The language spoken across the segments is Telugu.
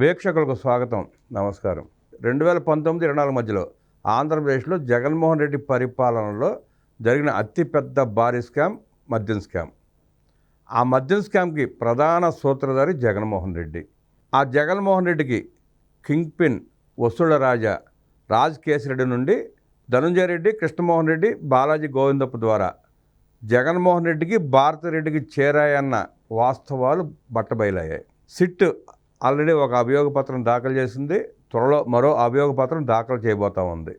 వీక్షకులకు స్వాగతం. నమస్కారం. రెండు వేల పంతొమ్మిది ఇరవై నాలుగు మధ్యలో ఆంధ్రప్రదేశ్లో జగన్మోహన్ రెడ్డి పరిపాలనలో జరిగిన అతిపెద్ద భారీ స్కామ్ మద్యం స్కామ్. ఆ మద్యం స్కామ్కి ప్రధాన సూత్రధారి జగన్మోహన్ రెడ్డి. ఆ జగన్మోహన్ రెడ్డికి కింగ్ పిన్ వసూళ్ళ రాజా రాజ్ కేసిరెడ్డి నుండి ధనుంజయ రెడ్డి కృష్ణమోహన్ రెడ్డి బాలాజీ గోవిందప్ప ద్వారా జగన్మోహన్ రెడ్డికి భారతిరెడ్డికి చేరాయన్న వాస్తవాలు బట్టబయలయ్యాయి. సిట్ ఆల్రెడీ ఒక అభియోగ పత్రం దాఖలు చేసింది. త్వరలో మరో అభియోగ పత్రం దాఖలు చేయబోతా ఉంది.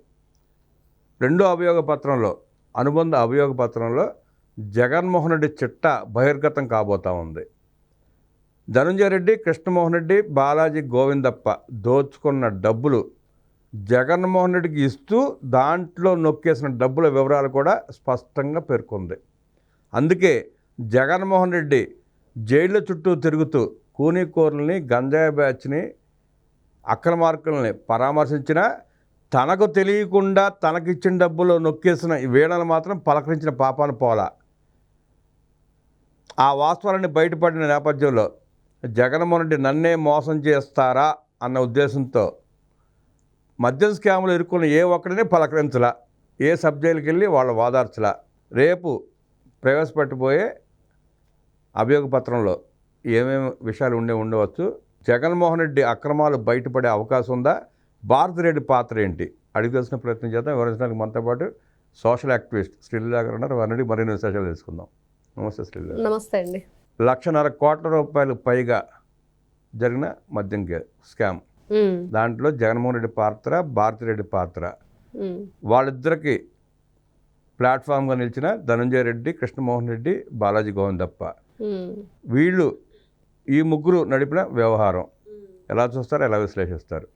రెండో అభియోగ పత్రంలో అనుబంధ అభియోగ పత్రంలో జగన్మోహన్ రెడ్డి చిట్ట బహిర్గతం కాబోతా ఉంది. ధనుంజయ రెడ్డి కృష్ణమోహన్ రెడ్డి బాలాజీ గోవిందప్ప దోచుకున్న డబ్బులు జగన్మోహన్ రెడ్డికి ఇస్తూ దాంట్లో నొక్కేసిన డబ్బుల వివరాలు కూడా స్పష్టంగా పేర్కొంది. అందుకే జగన్మోహన్ రెడ్డి జైళ్ళ చుట్టూ తిరుగుతూ కూనికోర్లని గంజాయి బ్యాచ్ని అక్రమార్కుల్ని పరామర్శించిన తనకు తెలియకుండా తనకిచ్చిన డబ్బులు నొక్కేసిన ఈ మాత్రం పలకరించిన పాపాన పోలా. ఆ వాస్తవాలన్నీ బయటపడిన నేపథ్యంలో జగన్మోహన్ రెడ్డి నన్నే మోసం చేస్తారా అన్న ఉద్దేశంతో మద్యం స్కాములు ఇరుక్కున్న ఏ ఒక్కడిని పలకరించలా ఏ సబ్జెక్టుకి వెళ్ళి వాళ్ళు వాదార్చలా రేపు ప్రవేశపెట్టబోయే అభియోగపత్రంలో ఏమేమి విషయాలు ఉండే ఉండవచ్చు. జగన్మోహన్ రెడ్డి అక్రమాలు బయటపడే అవకాశం ఉందా? భారతిరెడ్డి పాత్ర ఏంటి? అడిగి తెలిసిన ప్రయత్నం చేద్దాం. వివరించడానికి మనతో పాటు సోషల్ యాక్టివిస్ట్ శ్రీలీలా గారు ఉన్నారు. వారిని మరిన్ని విశేషాలు తెలుసుకుందాం. నమస్తే శ్రీలీల నమస్తే అండి. లక్షన్నర కోట్ల రూపాయలు పైగా జరిగిన మద్యం స్కామ్. దాంట్లో జగన్మోహన్ రెడ్డి పాత్ర భారతిరెడ్డి పాత్ర. వాళ్ళిద్దరికి ప్లాట్ఫామ్గా నిలిచిన ధనంజయ రెడ్డి కృష్ణమోహన్ రెడ్డి బాలాజీ గోవిందప్ప. వీళ్ళు ఈ ముగ్గురు నడిపిన వ్యవహారం. ఎలా చూస్తారు? ఎలా విశ్లేషిస్తారు?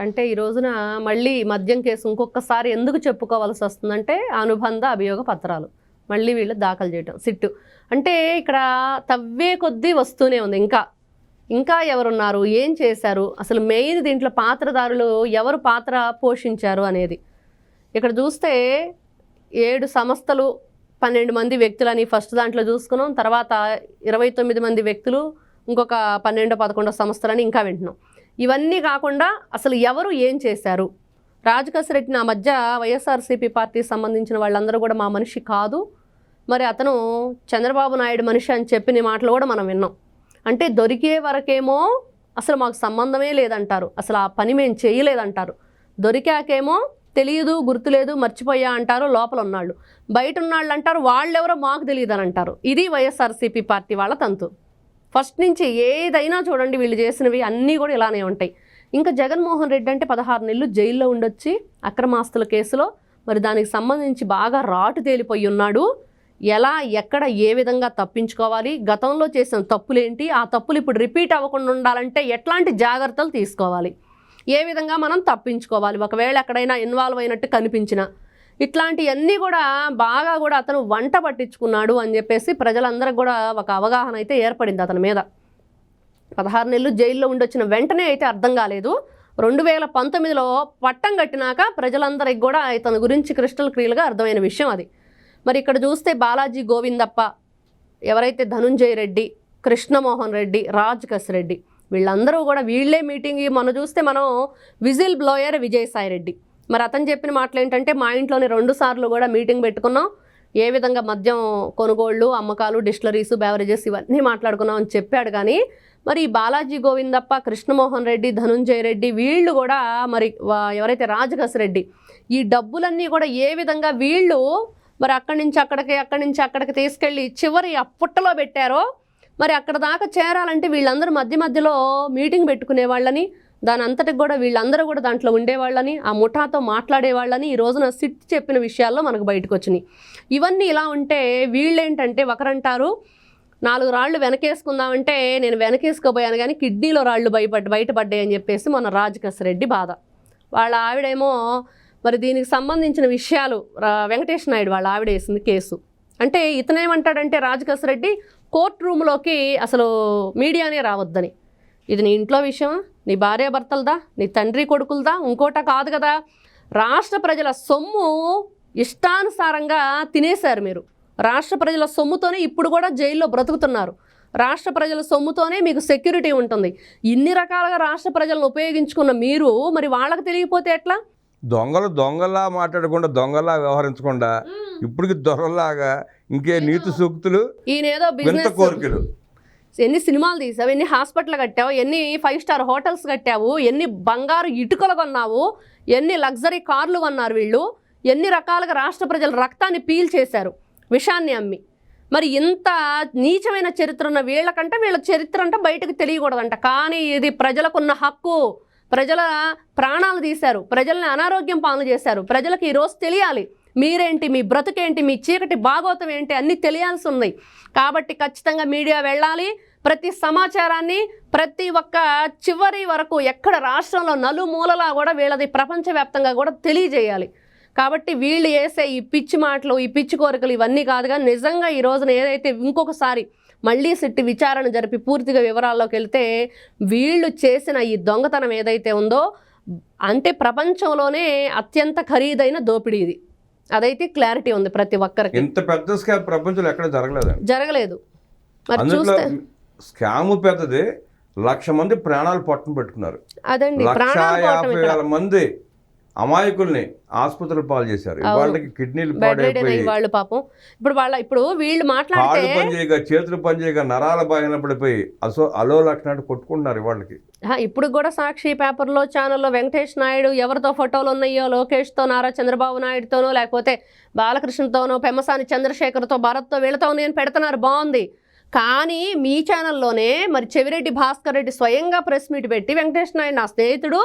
అంటే ఈ రోజున మళ్ళీ మద్యం కేసు ఇంకొకసారి ఎందుకు చెప్పుకోవాల్సి వస్తుందంటే అనుబంధ అభియోగ పత్రాలు. మళ్ళీ వీళ్ళు దాఖలు చేయటం సిట్టు. అంటే ఇక్కడ తవ్వే కొద్దీ వస్తూనే ఉంది. ఇంకా ఇంకా ఎవరున్నారు? ఏం చేశారు? అసలు మెయిన్ దీంట్లో పాత్రదారులు ఎవరు పాత్ర పోషించారు అనేది. ఇక్కడ చూస్తే ఏడు సంస్థలు పన్నెండు మంది వ్యక్తులని ఫస్ట్ దాంట్లో చూసుకున్నాం. తర్వాత ఇరవై తొమ్మిది మంది వ్యక్తులు ఇంకొక పన్నెండో పదకొండో సంస్థలని ఇంకా వింటున్నాం. ఇవన్నీ కాకుండా అసలు ఎవరు ఏం చేశారు? రాజకసరెడ్డి నా మధ్య వైఎస్ఆర్సీపీ పార్టీకి సంబంధించిన వాళ్ళందరూ కూడా మా మనిషి కాదు. మరి అతను చంద్రబాబు నాయుడు మనిషి అని చెప్పిన మాటలు కూడా మనం విన్నాం. అంటే దొరికే వరకేమో అసలు మాకు సంబంధమే లేదంటారు. అసలు ఆ పని మేము చేయలేదంటారు. దొరికాకేమో తెలియదు గుర్తులేదు మర్చిపోయా అంటారు లోపల ఉన్నాళ్ళు. బయట ఉన్నాళ్ళు అంటారు వాళ్ళెవరో మాకు తెలియదు అని అంటారు. ఇది వైఎస్ఆర్సీపీ పార్టీ వాళ్ళ తంతు. ఫస్ట్ నుంచి ఏదైనా చూడండి వీళ్ళు చేసినవి అన్నీ కూడా ఇలానే ఉంటాయి. ఇంకా జగన్మోహన్ రెడ్డి అంటే పదహారు నెలలు జైల్లో ఉండొచ్చి అక్రమాస్తుల కేసులో మరి దానికి సంబంధించి బాగా రాటు తేలిపోయి ఉన్నాడు. ఎలా ఎక్కడ ఏ విధంగా తప్పించుకోవాలి గతంలో చేసిన తప్పులేంటి ఆ తప్పులు ఇప్పుడు రిపీట్ అవ్వకుండా ఉండాలంటే ఎట్లాంటి జాగ్రత్తలు తీసుకోవాలి? ఏ విధంగా మనం తప్పించుకోవాలి? ఒకవేళ ఎక్కడైనా ఇన్వాల్వ్ అయినట్టు కనిపించినా ఇట్లాంటివన్నీ కూడా బాగా కూడా అతను వంట పట్టించుకున్నాడు అని చెప్పేసి ప్రజలందరికి కూడా ఒక అవగాహన అయితే ఏర్పడింది అతని మీద. పదహారు నెలలు జైల్లో ఉండొచ్చిన వెంటనే అయితే అర్థం కాలేదు. రెండు వేల పంతొమ్మిదిలో పట్టం కట్టినాక ప్రజలందరికి కూడా ఇతని గురించి క్రిస్టల్ క్రియలుగా అర్థమైన విషయం అది. మరి ఇక్కడ చూస్తే బాలాజీ గోవిందప్ప ఎవరైతే ధనుంజయ రెడ్డి కృష్ణమోహన్ రెడ్డి రాజ్ రెడ్డి వీళ్ళందరూ కూడా వీళ్ళే మీటింగ్ మనం చూస్తే మనం విజిల్ బ్లోయర్ విజయసాయి రెడ్డి. మరి అతను చెప్పిన మాటలు ఏంటంటే మా ఇంట్లోనే రెండు సార్లు కూడా మీటింగ్ పెట్టుకున్నాం. ఏ విధంగా మద్యం కొనుగోళ్ళు అమ్మకాలు డిస్టిలరీస్ బెవరేజెస్ ఇవన్నీ మాట్లాడుకున్నాం అని చెప్పాడు కానీ మరి బాలాజీ గోవిందప్ప కృష్ణమోహన్ రెడ్డి ధనుంజయ రెడ్డి వీళ్ళు కూడా మరి ఎవరైతే రాజగస్ రెడ్డి ఈ డబ్బులన్నీ కూడా ఏ విధంగా వీళ్ళు మరి అక్కడి నుంచి అక్కడికి అక్కడి నుంచి అక్కడికి తీసుకెళ్ళి చివరి ఆ పుట్టలో పెట్టారో మరి అక్కడ దాకా చేరాలంటే వీళ్ళందరూ మధ్య మధ్యలో మీటింగ్ పెట్టుకునే వాళ్ళని దాని అంతటికి కూడా వీళ్ళందరూ కూడా దాంట్లో ఉండేవాళ్ళని ఆ ముఠాతో మాట్లాడేవాళ్ళని ఈ రోజున సిట్ చెప్పిన విషయాల్లో మనకు బయటకు వచ్చినాయి ఇవన్నీ ఇలా ఉంటే వీళ్ళేంటంటే ఒకరంటారు నాలుగు రాళ్ళు వెనకేసుకుందామంటే నేను వెనకేసుకోపోయాను కానీ కిడ్నీలో రాళ్ళు బయపడ్ బయటపడ్డాయి అని చెప్పేసి మన రాజకృష్ణ రెడ్డి బాధ. వాళ్ళ ఆవిడేమో మరి దీనికి సంబంధించిన విషయాలు రా- వెంకటేష్ నాయుడు వాళ్ళ ఆవిడ వేసింది కేసు. అంటే ఇతనేమంటాడంటే రాజకృష్ణ రెడ్డి కోర్ట్ రూమ్లోకి అసలు మీడియానే రావద్దని. ఇది నీ ఇంట్లో విషయమా? నీ భార్యాభర్తలదా నీ తండ్రి కొడుకులదా? ఇంకోట కాదు కదా. రాష్ట్ర ప్రజల సొమ్ము ఇష్టానుసారంగా తినేశారు మీరు. రాష్ట్ర ప్రజల సొమ్ముతోనే ఇప్పుడు కూడా జైల్లో బ్రతుకుతున్నారు. రాష్ట్ర ప్రజల సొమ్ముతోనే మీకు సెక్యూరిటీ ఉంటుంది. ఇన్ని రకాలుగా రాష్ట్ర ప్రజలను ఉపయోగించుకున్న మీరు మరి వాళ్ళకి తెలియపోతే ఎట్లా? దొంగలు దొంగలా మాట్లాడకుండా దొంగలా వ్యవహరించకుండా ఇప్పటికి దొరలాగా ఇంకే నీతి సూక్తులు ఈయన ఏదో వింత బిజినెస్ కోరికలు. ఎన్ని సినిమాలు తీసావు? ఎన్ని హాస్పిటల్ కట్టావు? ఎన్ని ఫైవ్ స్టార్ హోటల్స్ కట్టావు? ఎన్ని బంగారు ఇటుకలు కొన్నావు? ఎన్ని లగ్జరీ కార్లు కొన్నారు వీళ్ళు? ఎన్ని రకాలుగా రాష్ట్ర ప్రజల రక్తాన్ని పీల్ చేశారు? విషాన్ని అమ్మి. మరి ఇంత నీచమైన చరిత్ర ఉన్న వీళ్ళకంటే వీళ్ళ చరిత్ర అంటే బయటకు తెలియకూడదంట. కానీ ఇది ప్రజలకున్న హక్కు. ప్రజల ప్రాణాలు తీశారు. ప్రజల్ని అనారోగ్యం పాలన చేశారు. ప్రజలకు ఈరోజు తెలియాలి. మీరేంటి మీ బ్రతుకేంటి మీ చీకటి భాగోతం ఏంటి అన్నీ తెలియాల్సి ఉంది కాబట్టి ఖచ్చితంగా మీడియా వెళ్ళాలి. ప్రతి సమాచారాన్ని ప్రతి ఒక్క చివరి వరకు ఎక్కడ రాష్ట్రంలో నలుమూలలా కూడా వీళ్ళది ప్రపంచవ్యాప్తంగా కూడా తెలియజేయాలి. కాబట్టి వీళ్ళు వేసే ఈ పిచ్చి మాటలు ఈ పిచ్చి కోరికలు ఇవన్నీ కాదుగా నిజంగా ఈ రోజున ఏదైతే ఇంకొకసారి మళ్ళీ సిట్టి విచారణ జరిపి పూర్తిగా వివరాల్లోకి వెళ్తే వీళ్ళు చేసిన ఈ దొంగతనం ఏదైతే ఉందో అంటే ప్రపంచంలోనే అత్యంత ఖరీదైన దోపిడీ ఇది. అదైతే క్లారిటీ ఉంది ప్రతి ఒక్కరికి. ఇంత పెద్ద స్కామ్ ప్రపంచంలో ఎక్కడ జరగలేదు. మరి చూస్తే స్కామ్ పెద్దది లక్ష మంది ప్రాణాలు పట్టున పెట్టుకున్నారు. అదండి లక్ష యాభై వేల మంది అమాయకుల్ని ఆసుపత్రులు పాలు చేశారు. వాళ్ళకి కిడ్నీలు పాడైపోయి వాళ్ళు పాపం. ఇప్పుడు వాళ్ళ ఇప్పుడు వీళ్ళు మాట్లాడితే చేయగా చేతులు పని చేయగా నరాల బాగిన పడిపోయి అసో అలో లక్షణాలు కొట్టుకుంటున్నారు వాళ్ళకి ఇప్పుడు కూడా సాక్షి పేపర్లో ఛానల్లో వెంకటేష్ నాయుడు ఎవరితో ఫోటోలు ఉన్నాయో లోకేష్తో నారా చంద్రబాబు నాయుడుతోనో లేకపోతే బాలకృష్ణతోనో పెమ్మసాని చంద్రశేఖర్తో భరత్తో వీళ్ళతో నేను పెడుతున్నారు. బాగుంది. కానీ మీ ఛానల్లోనే మరి చెవిరెడ్డి భాస్కర్ రెడ్డి స్వయంగా ప్రెస్ మీట్ పెట్టి వెంకటేష్ నాయుడు నా స్నేహితుడు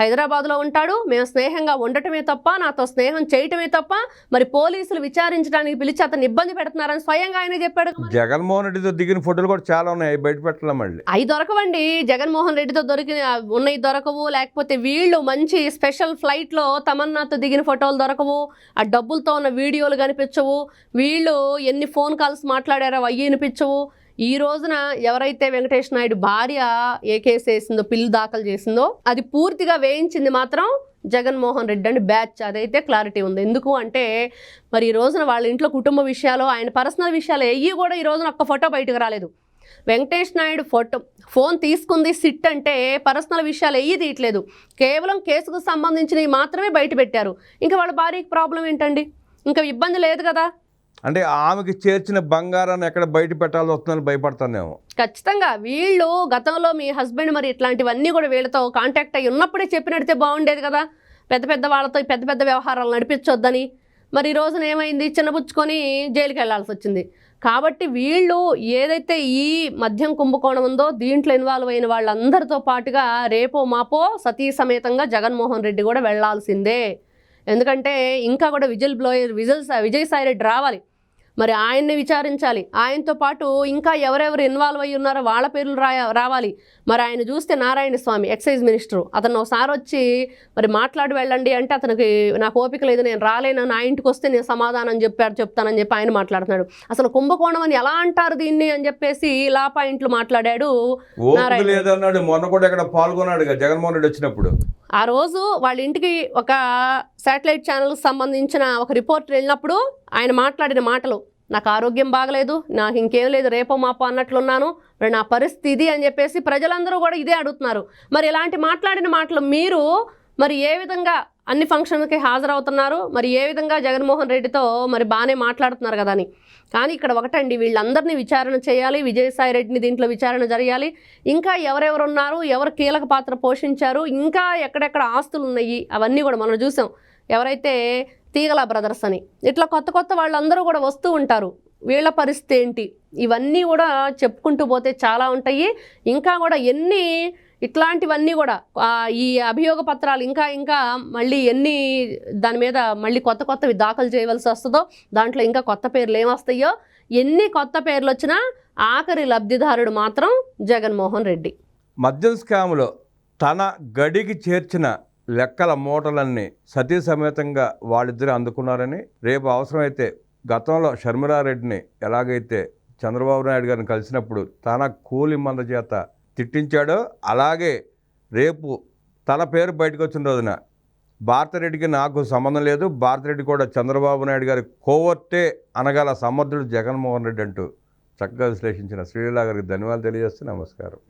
హైదరాబాద్లో ఉంటాడు. మేము స్నేహంగా ఉండటమే తప్ప నాతో స్నేహం చేయటమే తప్ప మరి పోలీసులు విచారించడానికి పిలిచి అతను ఇబ్బంది పెడుతున్నారని స్వయంగా ఆయన చెప్పాడు. జగన్మోహన్ రెడ్డితో దిగిన ఫోటోలు కూడా చాలా ఉన్నాయి. బయట పెట్టలే మళ్ళీ. అవి దొరకవండి. జగన్మోహన్ రెడ్డితో దొరికిన ఉన్నాయి దొరకవు. లేకపోతే వీళ్ళు మంచి స్పెషల్ ఫ్లైట్లో తమన్నాతో దిగిన ఫోటోలు దొరకవు. ఆ డబ్బులతో ఉన్న వీడియోలు కనిపించవు. వీళ్ళు ఎన్ని ఫోన్ కాల్స్ మాట్లాడారో అవి వినిపించవు. ఈ రోజున ఎవరైతే వెంకటేష్ నాయుడు భార్య ఏ కేసు వేసిందో పిల్లు దాఖలు చేసిందో అది పూర్తిగా వేయించింది మాత్రం జగన్మోహన్ రెడ్డి అండ్. బ్యాచ్ అదైతే క్లారిటీ ఉంది. ఎందుకు అంటే మరి ఈ రోజున వాళ్ళ ఇంట్లో కుటుంబ విషయాలు ఆయన పర్సనల్ విషయాలు ఎయ్యి కూడా ఈ రోజున ఒక్క ఫోటో బయటకు రాలేదు. వెంకటేష్ నాయుడు ఫోటో ఫోన్ తీసుకుంది సిట్ అంటే పర్సనల్ విషయాలు ఏవి తీయట్లేదు. కేవలం కేసుకు సంబంధించినవి మాత్రమే బయట పెట్టారు. ఇంకా వాళ్ళ భార్యకి ప్రాబ్లం ఏంటండి? ఇంకా ఇబ్బంది లేదు కదా? అంటే ఆమెకి చేర్చిన బంగారాన్ని ఎక్కడ బయట పెట్టాల్సి వస్తుందని భయపడతానేమో. ఖచ్చితంగా. వీళ్ళు గతంలో మీ హస్బెండ్ మరి ఇట్లాంటివన్నీ కూడా వీళ్ళతో కాంటాక్ట్ అయ్యి ఉన్నప్పుడే చెప్పినడితే బాగుండేది కదా. పెద్ద పెద్ద వాళ్ళతో పెద్ద పెద్ద వ్యవహారాలు నడిపించొద్దని. మరి ఈ రోజున ఏమైంది? చిన్నపుచ్చుకొని జైలుకి వెళ్ళాల్సి వచ్చింది. కాబట్టి వీళ్ళు ఏదైతే ఈ మద్యం కుంభకోణం ఉందో దీంట్లో ఇన్వాల్వ్ అయిన వాళ్ళందరితో పాటుగా రేపో మాపో సతీ సమేతంగా జగన్మోహన్ రెడ్డి కూడా వెళ్ళాల్సిందే. ఎందుకంటే ఇంకా కూడా whistle blower whistle Vijayasai Reddy రావాలి. మరి ఆయన్ని విచారించాలి. ఆయనతో పాటు ఇంకా ఎవరెవరు ఇన్వాల్వ్ అయ్యి ఉన్నారో వాళ్ళ పేర్లు రా రావాలి. మరి ఆయన చూస్తే నారాయణ స్వామి ఎక్సైజ్ మినిస్టర్. అతను ఒకసారి వచ్చి మరి మాట్లాడి వెళ్ళండి అంటే అతనికి నాకు ఓపిక లేదు నేను రాలేను నా ఇంటికి వస్తే నేను సమాధానం చెప్పాడు చెప్తానని చెప్పి ఆయన మాట్లాడుతున్నాడు. అసలు కుంభకోణం అని ఎలా అంటారు దీన్ని అని చెప్పేసి లా పాయింట్లు మాట్లాడాడు నారాయణ. లేదన్నాడు. మొన్న కూడా ఇక్కడ పాల్గొన్నాడు జగన్మోహన్ రెడ్డి వచ్చినప్పుడు. ఆ రోజు వాళ్ళ ఇంటికి ఒక శాటిలైట్ ఛానల్కి సంబంధించిన ఒక రిపోర్టర్ వెళ్ళినప్పుడు ఆయన మాట్లాడిన మాటలు నాకు ఆరోగ్యం బాగలేదు నాకు ఇంకేం లేదు రేపో మాపో అన్నట్లున్నాను మరి నా పరిస్థితి ఇది అని చెప్పేసి ప్రజలందరూ కూడా ఇదే అడుగుతున్నారు. మరి ఇలాంటి మాట్లాడిన మాటలు మీరు మరి ఏ విధంగా అన్ని ఫంక్షన్లకి హాజరవుతున్నారు. మరి ఏ విధంగా జగన్మోహన్ రెడ్డితో మరి బాగానే మాట్లాడుతున్నారు కదా అని. కానీ ఇక్కడ ఒకటండి వీళ్ళందరినీ విచారణ చేయాలి విజయసాయి రెడ్డిని దీంట్లో విచారణ జరగాలి. ఇంకా ఎవరెవరు ఉన్నారు ఎవరు కీలక పాత్ర పోషించారు ఇంకా ఎక్కడెక్కడ ఆస్తులు ఉన్నాయి అవన్నీ కూడా మనం చూసాం. ఎవరైతే తీగల బ్రదర్స్ అని. ఇట్లా కొత్త కొత్త వాళ్ళందరూ కూడా వస్తూ ఉంటారు. వీళ్ళ పరిస్థితి ఏంటి? ఇవన్నీ కూడా చెప్పుకుంటూ పోతే చాలా ఉంటాయి. ఇంకా కూడా ఎన్ని ఇట్లాంటివన్నీ కూడా ఈ అభియోగ పత్రాలు ఇంకా ఇంకా మళ్ళీ ఎన్ని దాని మీద మళ్ళీ కొత్త కొత్తవి దాఖలు చేయవలసి వస్తుందో దాంట్లో ఇంకా కొత్త పేర్లు ఏమొస్తాయో ఎన్ని కొత్త పేర్లు వచ్చినా ఆఖరి లబ్ధిదారుడు మాత్రం జగన్మోహన్ రెడ్డి. మద్యం స్కామ్లో తన గడికి చేర్చిన లెక్కల మూటలన్నీ సతీ సమేతంగా వాళ్ళిద్దరు అందుకున్నారని రేపు అవసరమైతే గతంలో షర్మిలారెడ్డిని ఎలాగైతే చంద్రబాబు నాయుడు గారిని కలిసినప్పుడు తన కూలి మంద చేత తిట్టించాడో అలాగే రేపు తన పేరు బయటకు వచ్చిన రోజున భారతరెడ్డికి నాకు సంబంధం లేదు. భారతరెడ్డి కూడా చంద్రబాబు నాయుడు గారి కోవర్టే అనగల సమర్థుడు జగన్మోహన్ రెడ్డి అంటూ చక్కగా విశ్లేషించిన శ్రీలీలా గారికి ధన్యవాదాలు తెలియజేస్తూ నమస్కారం.